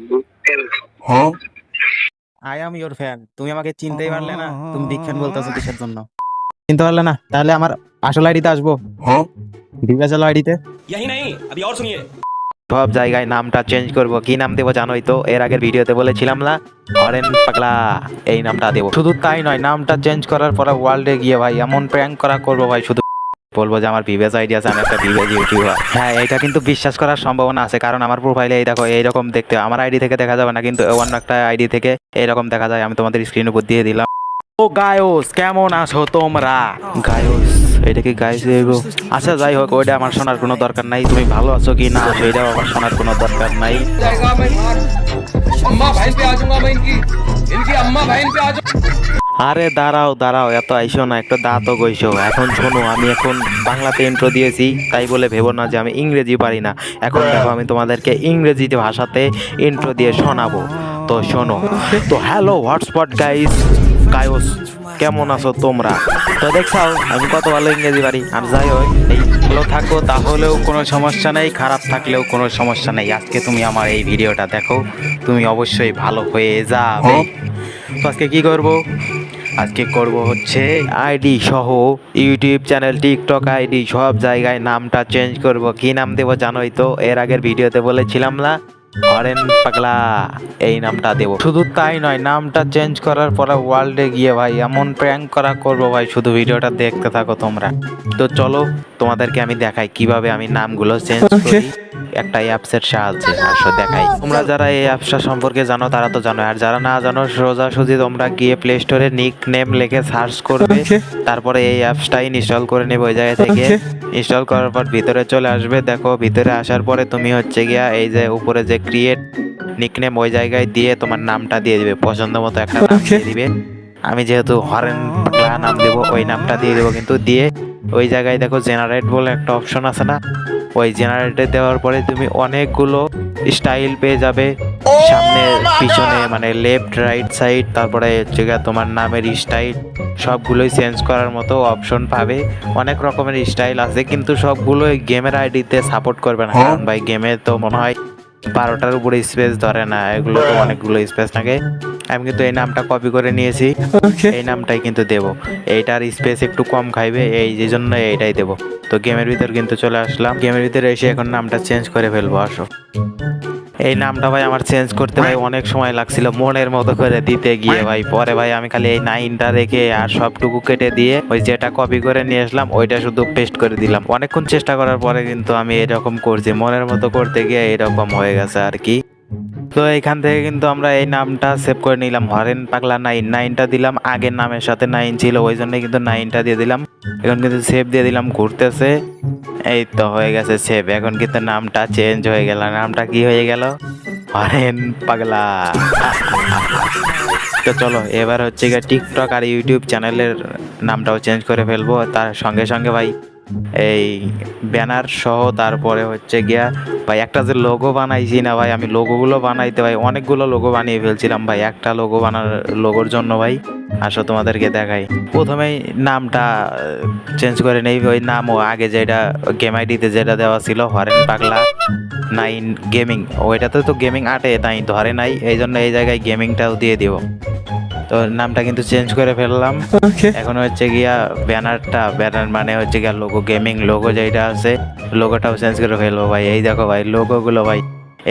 fan I am your fan তুমি আমাকে চিনতেই পারলে না তুমি বিগ ফ্যান বলতেছো কিসের জন্য চিনতে পারলে না তাহলে আমার আসল আইডিতে আসবো বিবেচাল আইডিতে यही नहीं अभी और सुनिए সব জায়গায় নামটা চেঞ্জ করব কি নাম দেবো জানোই তো এর আগের ভিডিওতে বলেছিলাম না হরেন পাগলা এই নামটা দেবো শুধু তাই নয় নামটা চেঞ্জ করার পরে ওয়ার্ল্ডে গিয়ে ভাই এমন প্র্যাঙ্ক করা করবো ভাই শুধু বলব যে আমার ভিভেজ আইডি আছে আমি একটা ভিভেজ ইউটিউবার। হ্যাঁ এটা কিন্তু বিশ্বাস করার সম্ভাবনা আছে কারণ আমার প্রোফাইলে এই দেখো এইরকম দেখতে আমার আইডি থেকে দেখা যাবে না কিন্তু অন্য একটা আইডি থেকে এইরকম দেখা যায় আমি তোমাদের স্ক্রিন উপর দিয়ে দিলাম। ও গায়োস কেমন আছো তোমরা? গায়স এটা কি গাইজ আচ্ছা যাই হোক, ওইটা আমার শোনার কোনো দরকার নাই। তুমি ভালো আছো কি না সেটাও আমার শোনার কোনো দরকার নাই। আরে, দাঁড়াও দাঁড়াও, এত আইসো না, একটা দাঁতও গইছো এখন শোনো, আমি এখন বাংলাতে ইন্ট্রো দিয়েছি, তাই বলে ভেবো না যে আমি ইংরেজি পারি না। এখন দেখো, আমি তোমাদেরকে ইংরেজিতে ভাষাতে ইন্ট্রো দিয়ে শোনাবো। তো শোনো, তো হ্যালো হোয়াটসঅ্যাপ গাইস কায়োস কেমন আছো তোমরা? তো দেখছাও আমি কত ভালো ইংরেজি পারি। আর যাই হোক এই ভালো থাকো তাহলেও কোনো সমস্যা নেই খারাপ থাকলেও কোনো সমস্যা নেই। আজকে তুমি আমার এই ভিডিওটা দেখো তুমি অবশ্যই ভালো হয়ে যাবে। তো আজকে কি করব? আজকে করব হচ্ছে আইডি সহ ইউটিউব চ্যানেল টিকটক আইডি সব জায়গায় নামটা চেঞ্জ করব। কি নাম দেবো জানোই তো এর আগের ভিডিওতে বলেছিলাম না? হরেন পাগলা এই নামটা দেবো। শুধু তাই নয় নামটা চেঞ্জ করার পরে ওয়ার্ল্ডে গিয়ে ভাই এমন প্র্যাঙ্ক করা করব ভাই শুধু ভিডিওটা দেখতে থাকো তোমরা। তো চলো তোমাদেরকে আমি দেখাই কীভাবে আমি নামগুলো চেঞ্জ করি। একটা অ্যাপসের সাহায্যে আসো দেখাই। তোমরা যারা এই অ্যাপসটা সম্পর্কে জানো তারা তো জানো আর যারা না জানো সোজাসুজি তোমরা গিয়ে প্লে স্টোরে নিক নেম লিখে সার্চ করবে। তারপরে এই অ্যাপসটা ইনস্টল করে নেবে ওই জায়গা থেকে। ইনস্টল করার পর ভিতরে চলে আসবে। দেখো ভিতরে আসার পরে তুমি হচ্ছে গিয়া এই যে উপরে যে ক্রিয়েট নিকনেম ওই জায়গায় দিয়ে তোমার নামটা দিয়ে দিবে। পছন্দ মতো একটা নাম দিয়ে দিবে। আমি যেহেতু হরেন নাম দেবো ওই নামটা দিয়ে দেবো কিন্তু দিয়ে। ওই জায়গায় দেখো জেনারেট বলে একটা অপশন আছে না? ওই জেনারেটে দেওয়ার পরে তুমি অনেকগুলো স্টাইল পেয়ে যাবে। সামনে পিছনে মানে লেফট রাইট সাইড তারপরে হচ্ছে গিয়ে তোমার নামের স্টাইল সবগুলোই চেঞ্জ করার মতো অপশন পাবে। অনেক রকমের স্টাইল আছে কিন্তু সবগুলোই গেমের আইডিতে সাপোর্ট করবে না। কারণ ভাই গেমে তো মনে হয় বারোটার উপরে স্পেস ধরে না এগুলো তো অনেকগুলো স্পেস থাকে। আমি কিন্তু এই নামটা কপি করে নিয়েছি। এই নামটাই কিন্তু দেব। এইটার স্পেস একটু কম খাইবে এই যে জন্য এইটাই দেব। তো গেমের ভিতর কিন্তু চলে আসলাম। গেমের ভিতরে এসে এখন নামটা চেঞ্জ করে ফেলব আসো। এই নামটা ভাই আমার চেঞ্জ করতে ভাই অনেক সময় লাগছিল, মনের মতো করে দিতে গিয়ে ভাই। পরে ভাই আমি খালি এই নাইনটা রেখে আর সবটুকু কেটে দিয়ে ওই যেটা কপি করে নিয়ে আসলাম, ওইটা শুধু পেস্ট করে দিলাম। অনেকক্ষণ চেষ্টা করার পরে কিন্তু আমি এরকম করছি, মনের মতো করতে গিয়ে এরকম হয়ে গেছে আর কি। তো এখান থেকে কিন্তু আমরা এই নামটা সেভ করে নিলাম। হরেন পাগলা নাইন নাইনটা দিলাম, আগের নামের সাথে নাইন ছিল, ওই জন্য কিন্তু নাইনটা দিয়ে দিলাম। এখন কিন্তু সেভ দিয়ে দিলাম, ঘুরতেছে। এই তো হয়ে গেছে সেভ এখন কিন্তু নামটা চেঞ্জ হয়ে গেল। নামটা কি হয়ে গেল? হরেন পাগলা। তো চলো, এবার হচ্ছে গিয়ে টিকটক আর ইউটিউব চ্যানেলের নামটাও চেঞ্জ করে ফেলব। তার সঙ্গে সঙ্গে ভাই এই ব্যানার সহ তারপরে হচ্ছে গিয়া, ভাই একটা যে লোগো বানাইছি না ভাই, আমি লোগোগুলো বানাইতে ভাই অনেকগুলো লোগো বানিয়ে ফেলছিলাম ভাই, একটা লোগো বানার লোগোর জন্য ভাই। আসো তোমাদেরকে দেখাই। প্রথমেই নামটা চেঞ্জ করে নেই ওই নামও আগে যেটা গেম আইডিতে যেটা দেওয়া ছিল, হরেন পাগলা নাইন গেমিং ওইটাতে তো গেমিং আটে, তাই ধরে নাই এই জন্য এই জায়গায় গেমিংটাও দিয়ে দিব। তো নামটা কিন্তু চেঞ্জ করে ফেললাম। এখন হচ্ছে গিয়া ব্যানারটা ব্যানার মানে হচ্ছে গিয়া লোগো গেমিং লোগো যেটা আছে লোগোটাও চেঞ্জ করে ফেলব ভাই। এই দেখো ভাই লোগোগুলো ভাই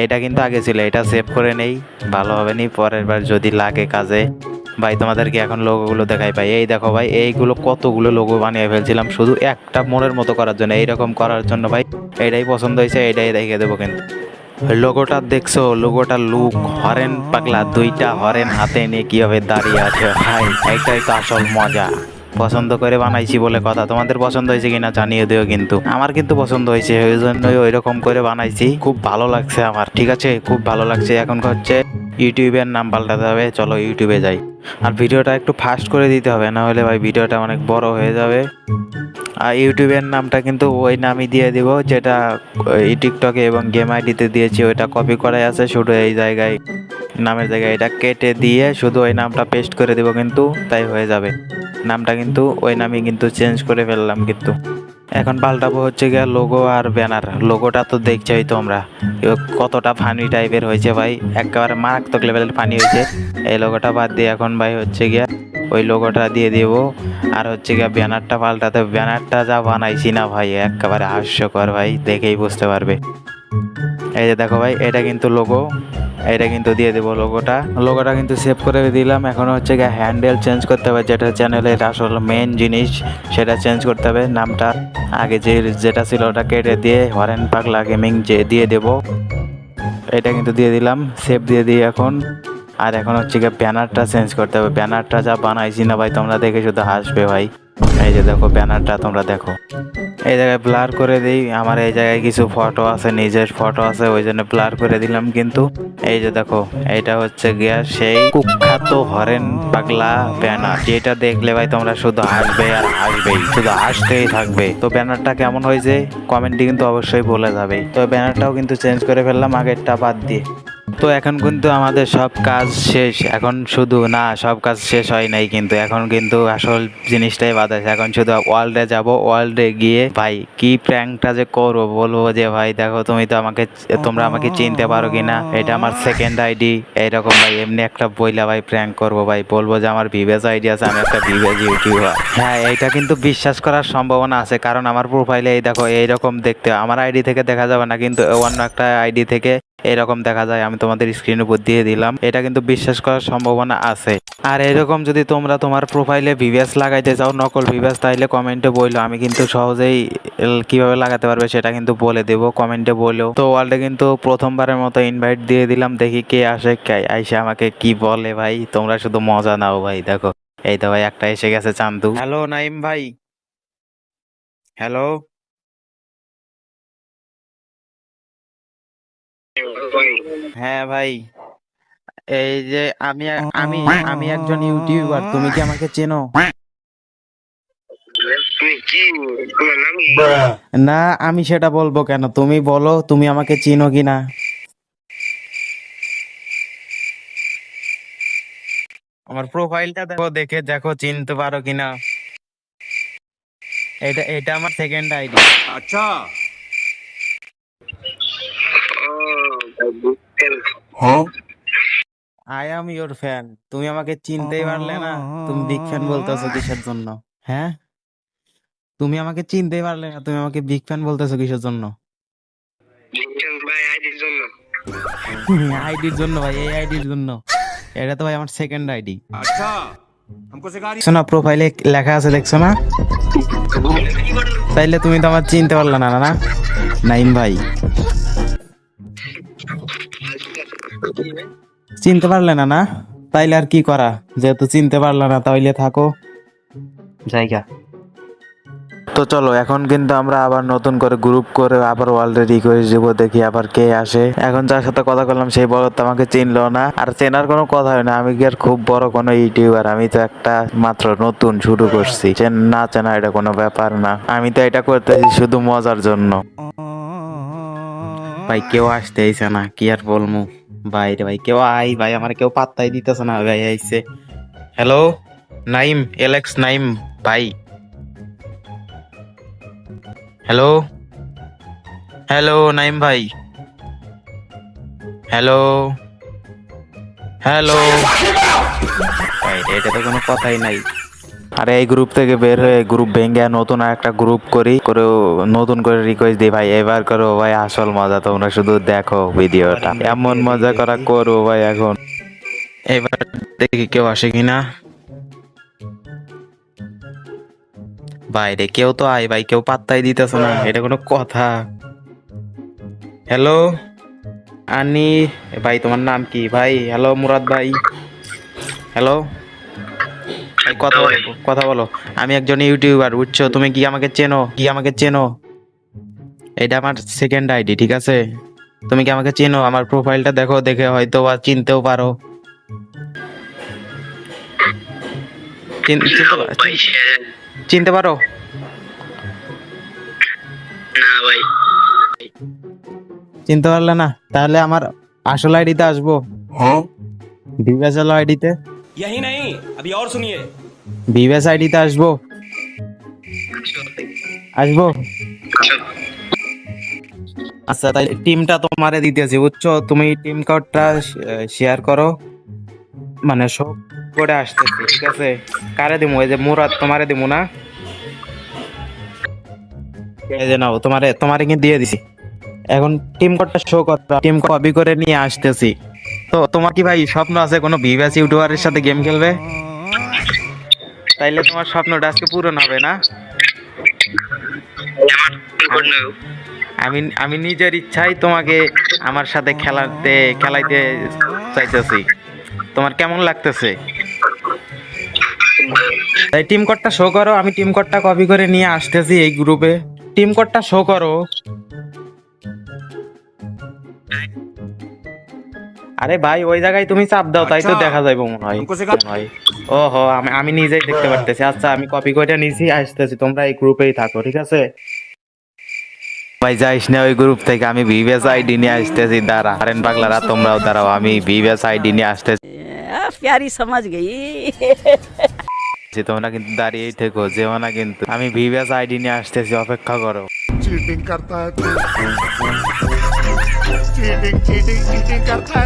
এটা কিন্তু আগে ছিল এটা সেভ করে নেই। ভালো হবে নি পরের বার যদি লাগে কাজে। ভাই তোমাদেরকে এখন লোগোগুলো দেখাই ভাই। এই দেখো ভাই এইগুলো কতগুলো লোগো বানিয়ে ফেলছিলাম শুধু একটা মনের মতো করার জন্য এইরকম করার জন্য ভাই এটাই পছন্দ হয়েছে এটাই রেখে দেবো কিন্তু। লোগোটা দেখছ? লোগোটা লুক হরেন পাগলা, দুইটা হরেন হাতে নিয়ে কীভাবে দাঁড়িয়ে আছে? ভাই এইটাই তো আসল মজা। পছন্দ করে বানাইছি বলে কথা। তোমাদের পছন্দ হয়েছে কিনা জানিয়ে দিও কিন্তু। আমার কিন্তু পছন্দ হয়েছে, ওই জন্যই ওইরকম করে বানাইছি। খুব ভালো লাগছে আমার, ঠিক আছে? খুব ভালো লাগছে। এখন হচ্ছে ইউটিউবের নাম পাল্টাতে হবে চলো ইউটিউবে যাই। আর ভিডিওটা একটু ফাস্ট করে দিতে হবে, না হলে ভাই ভিডিওটা অনেক বড় হয়ে যাবে। আর ইউটিউবের নামটা কিন্তু ওই নামই দিয়ে দিব, যেটা, এই টিকটকে এবং গেম আইডিতে দিয়েছি, ওইটা কপি করাই আছে শুধু এই জায়গায়, নামের জায়গায়। এটা কেটে দিয়ে শুধু ওই নামটা পেস্ট করে দিব কিন্তু, তাই হয়ে যাবে। নামটা কিন্তু ওই নামই কিন্তু চেঞ্জ করে ফেললাম কিন্তু। এখন পাল্টাবো হচ্ছে গিয়া লোগো আর ব্যানার লোগোটা তো দেখছোই তোমরা। কতটা ফানি টাইপের হয়েছে ভাই। একেবারে মারাত্মক লেভেলের ফানি হয়েছে। এই লোগোটা বাদ দিয়ে এখন ভাই হচ্ছে গিয়া ওই লোগোটা দিয়ে দিব। আর হচ্ছে গিয়ে ব্যানারটা পাল্টাতে ব্যানারটা যা বানাইছি না ভাই, একেবারে হাস্যকর ভাই। দেখেই বুঝতে পারবে। এই যে দেখো ভাই, এটা কিন্তু লোগো এটা কিন্তু দিয়ে দেবো লোগোটা লোগোটা কিন্তু সেভ করে দিলাম। এখন হচ্ছে গিয়ে হ্যান্ডেল চেঞ্জ করতে হবে, যেটা চ্যানেলের আসল মেন জিনিস, সেটা চেঞ্জ করতে হবে। নামটা আগে যে, যেটা ছিল ওটা কেটে দিয়ে হরেন পাগলা গেমিং যে, দিয়ে দেবো। এটা কিন্তু দিয়ে দিলাম সেভ দিয়ে দিই এখন। আর এখন হচ্ছে গিয়ে ব্যানারটা চেঞ্জ করতে হবে। ব্যানারটা যা বানাইছি না ভাই, তোমরা দেখে শুধু হাসবে ভাই। এই যে দেখো ব্যানারটা তোমরা দেখো। এই জায়গায় ব্লার করে দিই, আমার এই জায়গায় কিছু ফটো আছে, নিজের ফটো আছে, ওই জন্য ব্লার করে দিলাম কিন্তু। এই যে দেখো এটা হচ্ছে গিয়া সেই কুখ্যাত হরেন পাগলা ব্যানার। যেটা দেখলে ভাই তোমরা শুধু হাসবে আর হাসবেই, শুধু হাসতেই থাকবে। তো ব্যানারটা কেমন হয়েছে? কমেন্টে কিন্তু অবশ্যই বলে যাবে। তো ব্যানারটাও কিন্তু চেঞ্জ করে ফেললাম, আগেরটা বাদ দিয়ে। তো এখন কিন্তু আমাদের সব কাজ শেষ। এখন শুধু না, সব কাজ শেষ হয় নাই কিন্তু। এখন কিন্তু আসল জিনিসটাই বাদ আছে। এখন শুধু ওয়ার্ল্ডে যাব, ওয়ার্ল্ডে গিয়ে ভাই কি প্র্যাঙ্কটা যে করব বলব যে ভাই, দেখো তুমি তো আমাকে, তোমরা আমাকে চিনতে পারো কিনা? এটা আমার সেকেন্ড আইডি এইরকম ভাই, এমনি একটা বইলা ভাই প্র্যাঙ্ক করব ভাই। বলব যে আমার ভিভেজ আইডি আছে, আমি একটা ভিভেজ ইউটিউবার হ্যাঁ এটা কিন্তু বিশ্বাস করার সম্ভাবনা আছে। কারণ আমার প্রোফাইলে এই দেখো, এইরকম দেখতে। আমার আইডি থেকে দেখা যাবে না, কিন্তু অন্য একটা আইডি থেকে এরকম দেখা যায়, আমি তোমাদের স্ক্রিন উপর দিয়ে দিলাম। এটা কিন্তু বিশ্বাস করার সম্ভাবনা আছে। আর এরকম যদি তোমরা তোমার প্রোফাইলে ভিভিএস লাগাইতে চাও, নকল ভিভিএস তাইলে কমেন্টে বলল আমি কিন্তু সহজেই কীভাবে লাগাতে পারবে সেটা কিন্তু বলে দেবো কমেন্টে বলেও তো ওয়ার্ল্ডে কিন্তু প্রথমবারের মতো ইনভাইট দিয়ে দিলাম, দেখি কে আসে, কে আইসে আমাকে কি বলে ভাই। তোমরা শুধু মজা নাও ভাই, দেখো। এই তো ভাই, একটা এসে গেছে চান্দু। হ্যালো, নাইম ভাই। হ্যালো। হ্যাঁ ভাই। এই যে আমি আমি আমি একজন ইউটিউবার তুমি কি আমাকে চেনো? না আমি সেটা বলব কেন? তুমি বলো তুমি আমাকে চিনো কি না আমার প্রোফাইলটা দেখো দেখে দেখো চিনতে পারো কিনা। এটা এটা আমার second ID I am your fan তুমি আমাকে চিনতেই পারলে না। তুমি বিগ ফ্যান বলতেছো কিসের জন্য? হ্যাঁ? তুমি আমাকে চিনতেই পারলে না তুমি আমাকে বিগ ফ্যান বলতেছো কিসের জন্য? আইডির জন্য ভাই এই আইডির জন্য। এটা তো ভাই আমার সেকেন্ড আইডি শোনা প্রোফাইলে লেখা আছে দেখছ না? তাইলে তুমি তো আমার চিনতে পারলে না না? নাইম ভাই। চিনতে পারলে না না? তাইলে আর কি করা? যেহেতু চিনতে পারলে না তাইলে থাকো। জায়গা। তো চলো এখন কিন্তু আমরা আবার নতুন করে গ্রুপ করে আবার ওয়ার্ল্ডে রিকোয়েস্ট দিব দেখি আবার কে আসে। এখন যার সাথে কথা বললাম সেই বড় আমাকে চিনলো না। আর চেনার কোনো কথা হয় না আমি কি আর খুব বড় কোনো ইউটিউবার? আমি তো একটা মাত্র নতুন শুরু করছি। চেন না চেনা এটা কোনো ব্যাপার না। আমি তো এটা করতেছি শুধু মজার জন্য। ভাই কেউ আসতেইছে না কি আর বলমু? ভাই রে ভাই কেউ আই ভাই আমার কেউ পাত্তাই দিতেছে না ভাই আইছে। হ্যালো নাইম এলেক্স নাইম ভাই। হ্যালো হ্যালো নাইম ভাই। হ্যালো হ্যালো এটা তো কোনো কথাই নাই। আর এই গ্রুপ থেকে বের হয়ে গ্রুপ ভেঙে নতুন একটা গ্রুপ করি, করে নতুন করে রিকোয়েস্ট দিই, ভাই, এবার করো, ভাই, আসল মজা, তোমরা শুধু দেখো ভিডিওটা। এমন মজা করা করো, ভাই, এখন। এবার দেখি কেউ আসে কিনা। বাইরে কেউ তো আয়, ভাই, কেউ পাত্তাই দিতেছে না, এটা কোনো কথা। হ্যালো আনি, ভাই, তোমার নাম কি? ভাই হ্যালো মুরাদ ভাই। হ্যালো কথা বলো কথা বলো আমি একজন ইউটিউবার বুঝছো তুমি কি আমাকে চেনো কি আমাকে চেনো এটা আমার সেকেন্ড আইডি ঠিক আছে তুমি কি আমাকে চেনো আমার প্রোফাইলটা দেখো দেখে হয়তো বা চিনতেও পারো চিন- চিনতে পা- চিন- চিনতে পারো চিনতে পারলে না তাহলে আমার আসল আইডিতে আসবো ভিভেস আইডিতে यही नहीं अभी और सुनिए ভিভেস আইডিতে আসব। আসব? আচ্ছা তাই টিমটা তোমারে দিতেছি তুমি টিম শেয়ার করো। মানে সব করে ঠিক আছে? কারে দিমু? এই যে মুরাদ তোমারে দিমু, না? এই যে নাও, তোমারে তোমারে কি দিয়ে দিছি। এখন টিম কোডটা শো টিম কপি করে নিয়ে আসতেছি। তো তোমার কি ভাই স্বপ্ন আছে কোনো ভিভাস ইউটিউবারের সাথে গেম খেলবে? তাইলে তোমার স্বপ্নটা আজকে পূরণ হবে না? আমি আমি নিজের ইচ্ছাই তোমাকে আমার সাথে খেলাতে খেলাইতে চাইতেছি। তোমার কেমন লাগতেছে? তাই টিম কোডটা শো করো, আমি টিম কোডটা কপি করে নিয়ে আসতেছি এই গ্রুপে টিম কোডটা শো করো। আরে ভাই ওই জায়গায় তুমি চাপ দাও তাই তো আচ্ছা। দেখা যাইবো মনে হয়। ও হো আমি আমি নিজেই দেখতে পারতেছি। আচ্ছা আমি কপি কয়টা নিছি আসতেছি। তোমরা এই গ্রুপেই থাকো ঠিক আছে? ভাই যাইস না ওই গ্রুপ থেকে আমি ভিভিএস আইডি নিয়ে আসতেছি দাঁড়া। হারেন পাগলারা তোমরাও দাঁড়াও আমি ভিভিএস আইডি নিয়ে আসতেছি। প্যারি সমাজ গেই। যে তোমরা কিন্তু দাঁড়িয়েই থেকো যেও না কিন্তু। আমি ভিভিএস আইডি নিয়ে আসতেছি অপেক্ষা করো। চিটিং করতা চিটিং চিটিং চিটিং করতা